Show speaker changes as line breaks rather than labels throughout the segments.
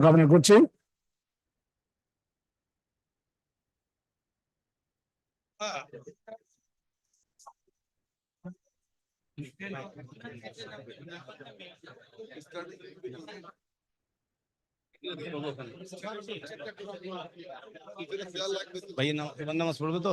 কামনা করছি
ভাই নাম- এবার নামাজ পড়বে তো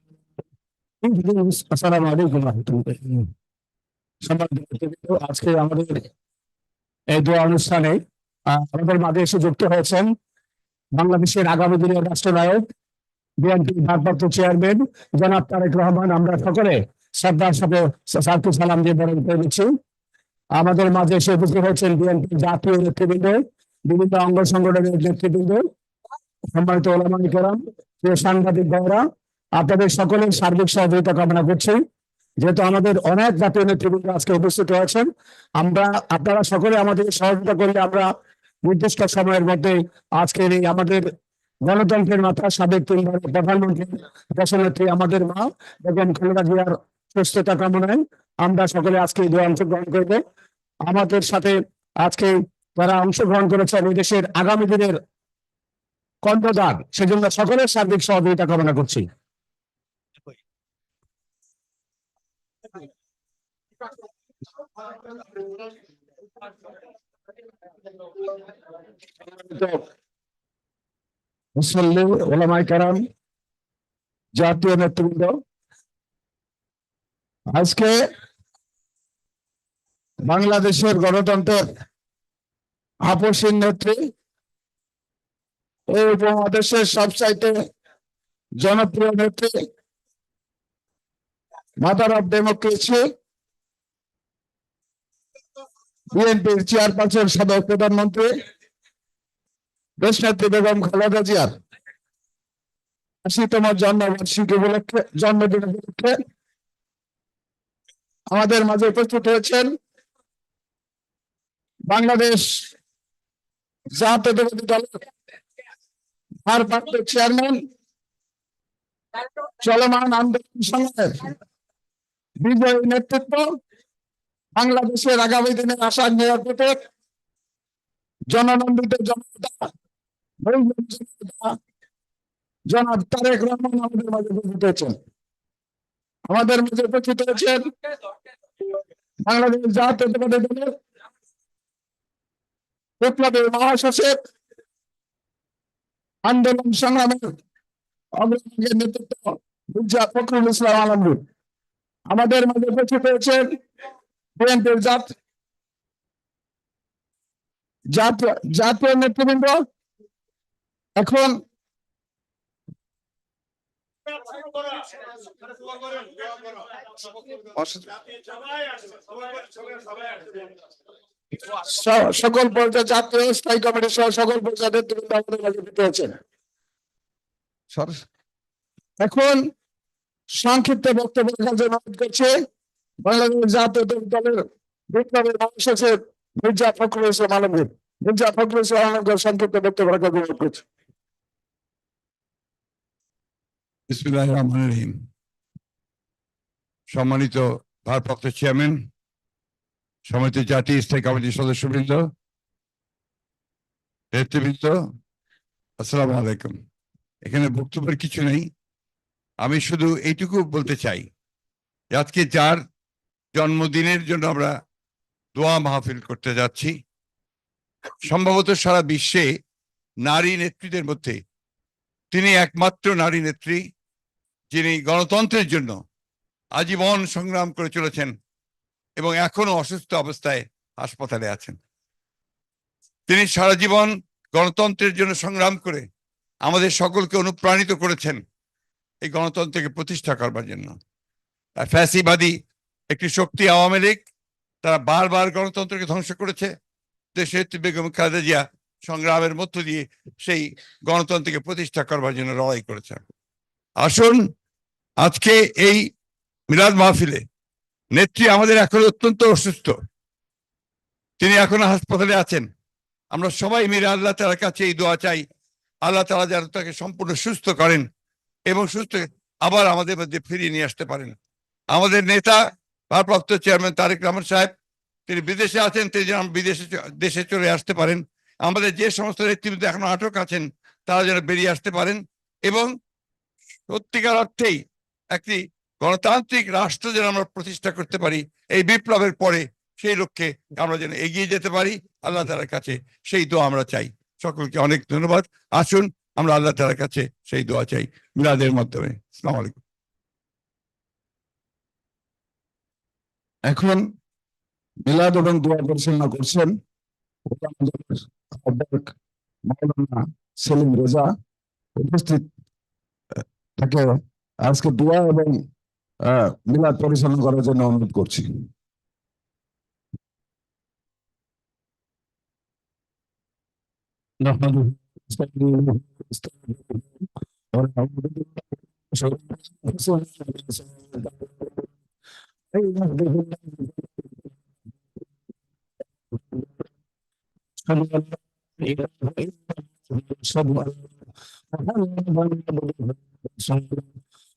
আমাদের মাঝে এসে যুক্ত হয়েছেন বাংলাদেশের আগামী দিনের রাষ্ট্রনায়ক বিএনপি ভারপ্রাপ্ত চেয়ারম্যান জনাব তারেক রহমান। আমরা সকলে শ্রদ্ধার সাথে সার্কু সালাম দিয়ে বরণ করে নিচ্ছি। আমাদের মাঝে এসে উপস্থিত হয়েছেন বিএনপির জাতীয় নেতৃবৃন্দ, বিভিন্ন অঙ্গ সংগঠনের নেতৃবৃন্দ, সম্মানিত ওলামানি কেরাম প্রিয় সাংবাদিক ভাইরা আপনাদের সকলের সার্বিক সহযোগিতা কামনা করছি। যেহেতু আমাদের অনেক জাতীয় নেতৃবৃন্দ আজকে উপস্থিত হয়েছেন, আমরা, আপনারা সকলে আমাদের সহযোগিতা করলে আমরা নির্দিষ্ট সময়ের মধ্যে আজকের এই আমাদের গণতন্ত্রের মাথা সাবেক তিনবারের প্রধানমন্ত্রী, দেশনেত্রী আমাদের মা, বেগম খালেদা জিয়ার সুস্থতা কামনায় আমরা সকলে আজকে এই অংশগ্রহণ করবে। আমাদের সাথে আজকে যারা অংশগ্রহণ করেছেন এই দেশের আগামী দিনের কণ্ঠদান সেজন্য সকলের সার্বিক সহযোগিতা কামনা করছি। মুসল্লি ওলামাই কারাম, জাতীয় নেতৃবৃন্দ, আজকে বাংলাদেশের গণতন্ত্রের আপসীন নেত্রী এই উপমহাদেশের সবচাইতে জনপ্রিয় নেত্রী মাদার অফ ডেমোক্রেসি বিএনপির চেয়ারপারসন সাবেক প্রধানমন্ত্রী, দেশনেত্রী বেগম খালেদা জিয়ার আশিতম জন্মবার্ষিকী উপলক্ষে, জন্মদিন উপলক্ষে আমাদের মাঝে উপস্থিত হয়েছেন বাংলাদেশ জাতীয়তাবাদী দলের ভারপ্রাপ্ত চেয়ারম্যান চলমান আন্দোলন সংগ্রামের বিজয়ী নেতৃত্ব বাংলাদেশের আগামী দিনের আশা নিরাপত্তের জননন্দিত জনতা জনাব তারেক রহমান আমাদের মাঝে উপস্থিত হয়েছেন। আমাদের মাঝে উপস্থিত হয়েছেন বাংলাদেশ দলের বিপ্লবী মহাসচিব, আন্দোলন সংগ্রামের অগ্রগতির নেতৃত্ব ফখরুল ইসলাম আলমগীর। আমাদের মাঝে উপস্থিত হয়েছেন জাত জাতীয় নেতৃবৃন্দ এখন সকল পর্যায়ে জাতীয় স্থায়ী কমিটি সহ সকল পর্যায়ে নেতৃবৃন্দ আমাদের এখন সংক্ষিপ্ত বক্তব্য রাখার জন্য অনুরোধ জাতীয় দলের বিপ্লবের মহাসচিব মির্জা ফখরুল ইসলাম আলমগীর। মির্জা ফখরুল ইসলাম আলমগীর সংক্ষিপ্ত বক্তব্য
সম্মানিত ভারপ্রাপ্ত চেয়ারম্যান, সম্মানিত জাতীয় স্থায়ী কমিটির সদস্যবৃন্দ, নেতৃবৃন্দ, আসসালামু আলাইকুম। এখানে বক্তব্যের কিছু নেই। আমি শুধু এইটুকু বলতে চাই আজকে যার জন্মদিনের জন্য আমরা দোয়া মাহফিল করতে যাচ্ছি। সম্ভবত সারা বিশ্বে নারী নেতৃত্বের মধ্যে তিনি একমাত্র নারী নেত্রী যিনি গণতন্ত্রের জন্য আজীবন সংগ্রাম করে চলেছেন এবং এখনও অসুস্থ অবস্থায় হাসপাতালে আছেন। তিনি সারা জীবন গণতন্ত্রের জন্য সংগ্রাম করে আমাদের সকলকে অনুপ্রাণিত করেছেন এই গণতন্ত্রকে প্রতিষ্ঠা করবার জন্য। ফ্যাসিবাদী একটি শক্তি আওয়ামী লীগ, তারা বারবার গণতন্ত্রকে ধ্বংস করেছে। দেশের বেগম খালেদা জিয়া সংগ্রামের মধ্য দিয়ে সেই গণতন্ত্রকে প্রতিষ্ঠা করবার জন্য লড়াই করেছেন। আসুন, আজকে এই মিলাদ মাহফিলে নেত্রী আমাদের এখন অত্যন্ত অসুস্থ। তিনি এখনও হাসপাতালে আছেন। আমরা সবাই মিলে আল্লাহ তালার কাছে এই দোয়া চাই। আল্লাহ তালা যেন তাকে সম্পূর্ণ সুস্থ করেন এবং সুস্থ আবার আমাদের মধ্যে ফিরিয়ে নিয়ে আসতে পারেন। আমাদের নেতা ভারপ্রাপ্ত চেয়ারম্যান তারেক রহমান সাহেব, তিনি বিদেশে আছেন, তিনি যেন বিদেশে দেশে চলে আসতে পারেন। আমাদের যে সমস্ত নেতৃবৃন্দ এখনও আটক আছেন, তারা যেন বেরিয়ে আসতে পারেন এবং সত্যিকার অর্থেই একটি গণতান্ত্রিক রাষ্ট্র যেন আমরা প্রতিষ্ঠা করতে পারি, এই বিপ্লবের পরে সেই লক্ষ্যে আমরা যেন এগিয়ে যেতে পারি, আল্লাহ তালার কাছে সেই দোয়া আমরা চাই। সকলকে অনেক ধন্যবাদ। আসুন, আমরা আল্লাহ তালার কাছে সেই দোয়া চাই। মিলাদের মাধ্যমে। আসসালামু আলাইকুম।
এখন মিলাদ এবং দোয়া পরিচালনা করছেন আমাদের আহ্বায়ক মাওলানা সেলিম রেজা উপস্থিত আহ, তাকে আজকে দোয়া এবং আহ, মিলাদ পরিচালনা করার জন্য অনুরোধ করছি نحمده ونستعينه ونستغفره ونعوذ بالله من شرور انفسنا ومن سيئات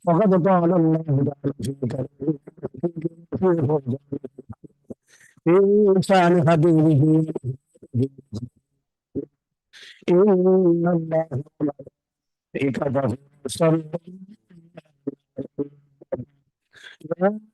وقد قال الله تعالى في كلامه في لسان حبيبه إن الله ملائكته يصلون على النبي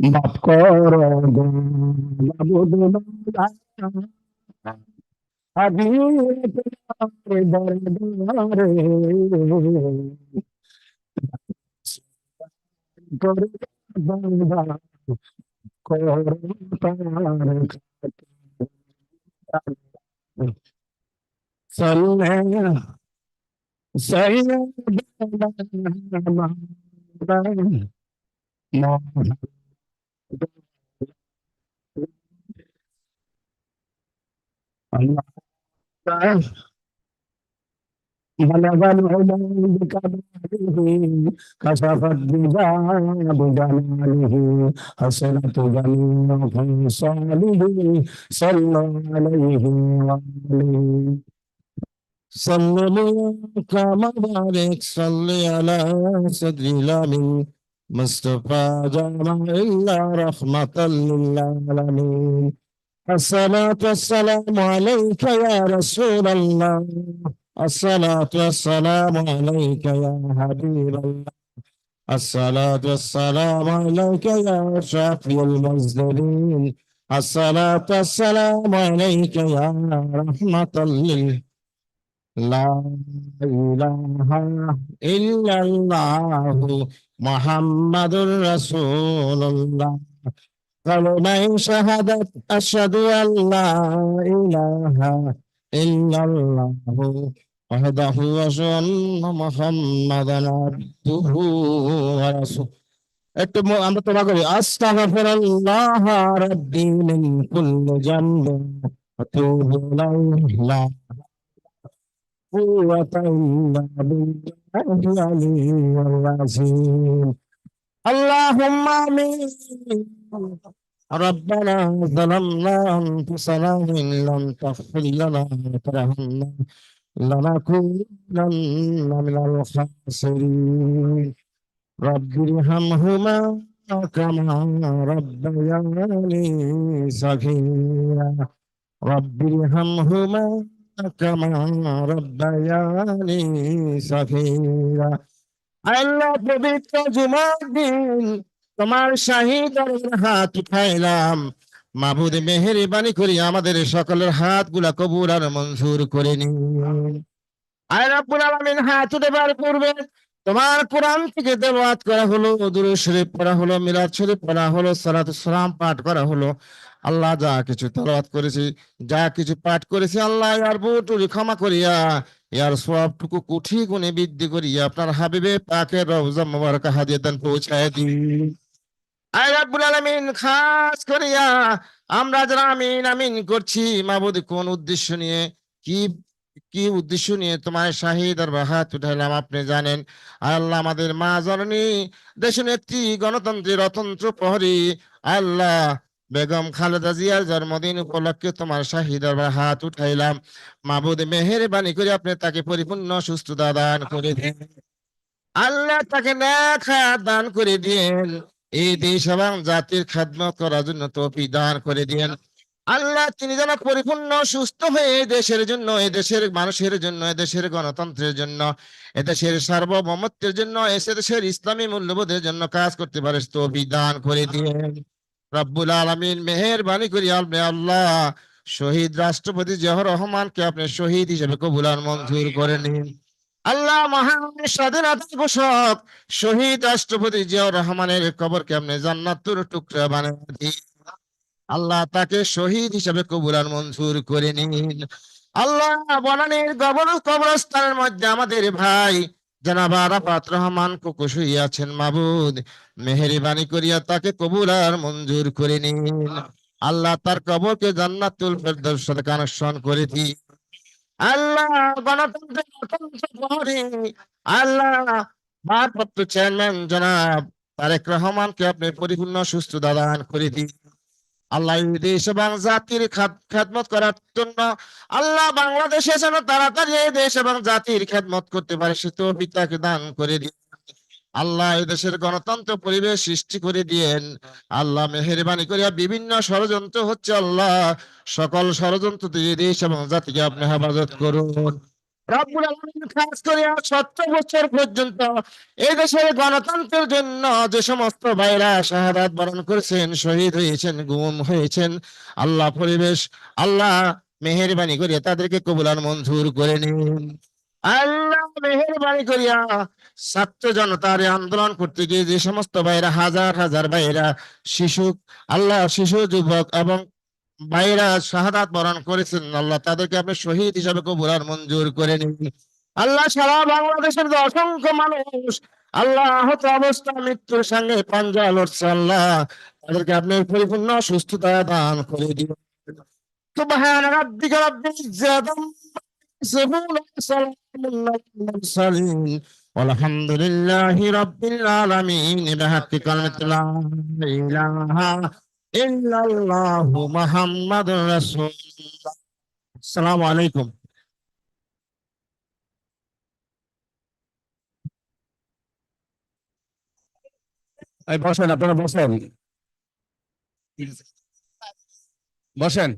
মাফ করো গো মাবুদ মাওলা بلغ العلوم بكماله كشف الدجى بجلاله حسنت جميع خصاله صلى عليه وآله صلى كما بارك صلى على صدر الأمين مصطفى جامع إلا رحمة للعالمين. الصلاة والسلام عليك يا رسول الله. الصلاة والسلام عليك يا حبيب الله. الصلاة والسلام عليك يا شافي المزدرين الصلاة والسلام عليك يا رحمة لل لا إله إلا الله. মোহাম্মদুর রাসূলুল্লাহ। কালমাই শাহাদাত আশহাদু আল্লা ইলাহা ইল্লাল্লাহু ওয়াহদাহু ওয়া মুহাম্মাদান আবদুহু ওয়া রাসূলুহু একটু আমরা তোমা করি, আস্তাগফিরুল্লাহ রাব্বি মিন কুল্লি ওয়া তুবু ইলাইহি। العلي العظيم اللهم امين ربنا ظلمنا انفسنا ان لم تغفر لنا وترحمنا لنكونن من الخاسرين رب ارحمهما كما ربياني صغيرا رب ارحمهما كما ربياني صغيرا আল্লাহ পবিত্র জুমার দিন তোমার শাহিদের হাত উঠাইলাম মাবুদ মেহেরবানি করি আমাদের সকলের হাত গুলা কবুল আর মঞ্জুর করে নিন আয় রাব্বুল আলামিন হাত উঠেবার পূর্বে তোমার কোরআন থেকে তেলাওয়াত করা হলো দুরূদ শরীফ পড়া হলো মিলাদ শরীফ পড়া হলো সালাতুস সালাম পাঠ করা হলো আল্লাহ যা কিছু তেলাওয়াত করেছি, যা কিছু পাঠ করেছি, আল্লাহ ইয়ার বুটুরি ক্ষমা করিয়া, ইয়ার সবটুকু কুঠি গুণে বৃদ্ধি করিয়া আপনার হাবিবে পাকের রওজা মুবারক হাদিয়াতান পৌঁছায় দিন। আলামিন, খাস করিয়া আমরা যারা আমিন আমিন করছি, মাবুদ, কোন উদ্দেশ্য নিয়ে? কি কি উদ্দেশ্য নিয়ে তোমার শাহিদ আর হাত উঠাইলাম আপনি জানেন। আল্লাহ আমাদের মা জননী দেশ নেত্রী গণতন্ত্রের অতন্ত্র প্রহরী আল্লাহ বেগম খালেদা জিয়ার জন্মদিন উপলক্ষে তোমার শাহিদ আর হাত উঠাইলাম। মাবুদ মেহেরবানি করে আপনি তাকে পরিপূর্ণ সুস্থতা দান করে দিন। আল্লাহ তাকে ন্যাক দান করে দিন। এই দেশ এবং জাতির খাদমত করার জন্য তৌফিক দান করে দিন। আল্লাহ তিনি যেন পরিপূর্ণ সুস্থ হয়ে দেশের জন্য, এই দেশের মানুষের জন্য, এই দেশের গণতন্ত্রের জন্য এদেশের সার্বভৌমত্বের জন্য এসে দেশের ইসলামী মূল্যবোধের জন্য কাজ করতে পারে তৌফিক দান করে দিন। রব্বুল আলামিন মেহেরবানি করি আপনি আল্লাহ। শহীদ রাষ্ট্রপতি জিয়াউর রহমানকে আপনি শহীদ হিসেবে কবুলার মঞ্জুর করে নিন। আল্লাহ মহান স্বাধীনতা ঘোষক শহীদ রাষ্ট্রপতি জিয়াউর রহমানের কবরকে আপনি জান্নাতুর টুকরা বানিয়ে দিন। আল্লাহ তাকে শহীদ হিসেবে কবুলার মঞ্জুর করে নিন। আল্লাহ বনানীর গবর কবরস্থানের মধ্যে আমাদের ভাই আল্লাহ তার কবরকে জান্নাতুল ফেরদৌসের সাথে কানেকশন করে দিন। আল্লাহ গণতন্ত্রের আল্লাহ চেয়ারম্যান জনাব তারেক রহমানকে আপনি পরিপূর্ণ সুস্থ দান করে দিন। আল্লাহ দেশ এবং জাতির খাদ- খেদমত করার জন্য আল্লাহ বাংলাদেশে যেন তাড়াতাড়ি এই দেশ এবং জাতির খেদমত করতে পারে, সে তো পিতাকে দান করে দিয়ে আল্লাহ এই দেশের গণতন্ত্র পরিবেশ সৃষ্টি করে দিয়েন। আল্লাহ মেহেরবানি করিয়া বিভিন্ন ষড়যন্ত্র হচ্ছে আল্লাহ। সকল ষড়যন্ত্র দিয়ে দেশ এবং জাতিকে আপনি হেফাজত করুন। আলামিন খাস সত্তর বছর পর্যন্ত গণতন্ত্রের জন্য যে সমস্ত ভাইরা বরণ করেছেন, শহীদ হয়েছেন, গুম হয়েছেন, আল্লাহ পরিবেশ, আল্লাহ মেহেরবানি করিয়া তাদেরকে কবুলার মঞ্জুর করে নিন। আল্লাহ মেহেরবানি করিয়া ছাত্র জনতার আন্দোলন করতে গিয়ে যে সমস্ত ভাইরা, হাজার হাজার ভাইরা শিশু আল্লাহ শিশু, যুবক এবং ভাইরা শাহাদাত বরণ করেছেন আল্লাহ তাদেরকে আপনি শহীদ হিসাবে কবুলার মঞ্জুর করে নিন আল্লাহ সারা বাংলাদেশের যে অসংখ্য মানুষ আল্লাহ আহত অবস্থা মৃত্যুর সঙ্গে পাঞ্জা লড়ছে আল্লাহ তাদেরকে আপনি পরিপূর্ণ সুস্থতা দান করে দিন সুবহান রাব্বিকা রাব্বিল ইজ্জাতি يصفون وسلام على المرسلين والحمد لله رب العالمين بحق كلمة لا إله ইল্লাল্লাহু মুহাম্মাদুর আসসালামু আলাইকুম।
এই বসেন আপনারা বসেন। বসেন।